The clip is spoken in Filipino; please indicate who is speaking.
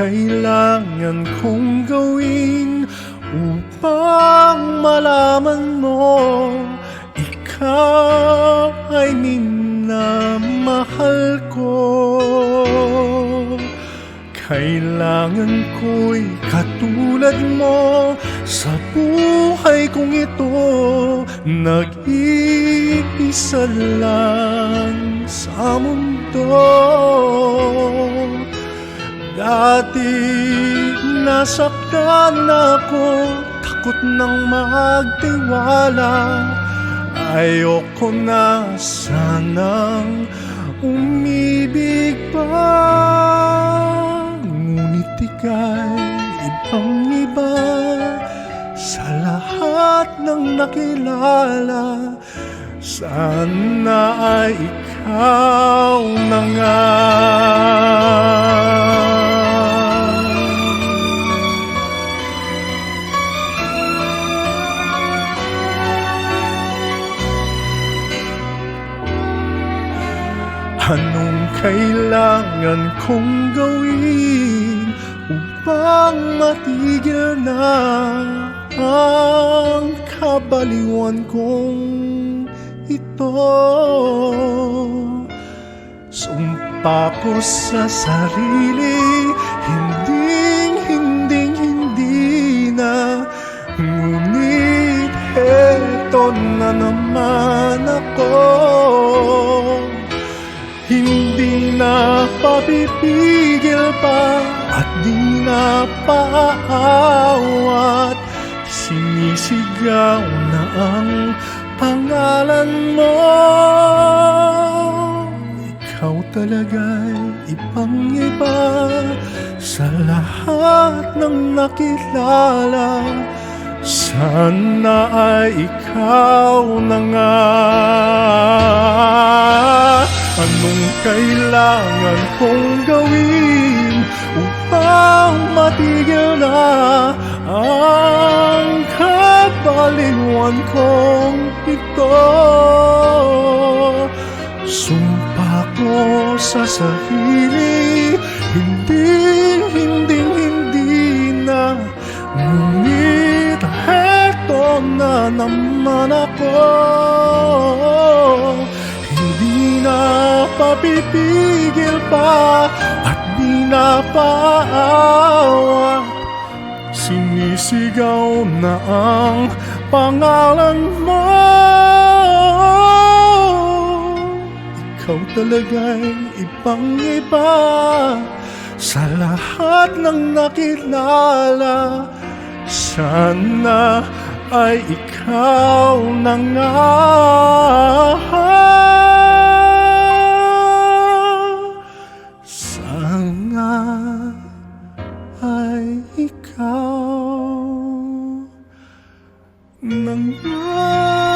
Speaker 1: kailangan kong gawin upang malaman mo ikaw ay minamahal ko. Kailangan ko'y katulad mo sa buhay kong ito. Nag-iisa lang sa mundo Dati nasaktan ako Takot nang magtiwala. Ayoko na sanang umibig pa. Ngunit ika'y ibang iba Sa lahat ng nakilala. Sana ay ikaw na nga Anong kailangan kong gawin upang matigil na ang kabaliwan kong ito? Sumpa ko sa sarili, hindi, hindi, hindi na Ngunit eto na naman ako hindi na papipigil pa at di na paawat Sinisigaw na ang pangalan mo. Ikaw talaga'y ibang iba Sa lahat ng nakilala. Sana ay ikaw na nga Anong kailangan kong gawin upang matigil na ang kabaliwan kong ito? Sumpa ko sa sarili, hindi, hindi, hindi na Ngunit heto na naman ako papipigil pa At di na paawat Sinisigaw na ang pangalan mo. Ikaw talaga'y ibang iba. Sa lahat ng nakilala Sana ay ikaw na nga ay ikaw. Na nga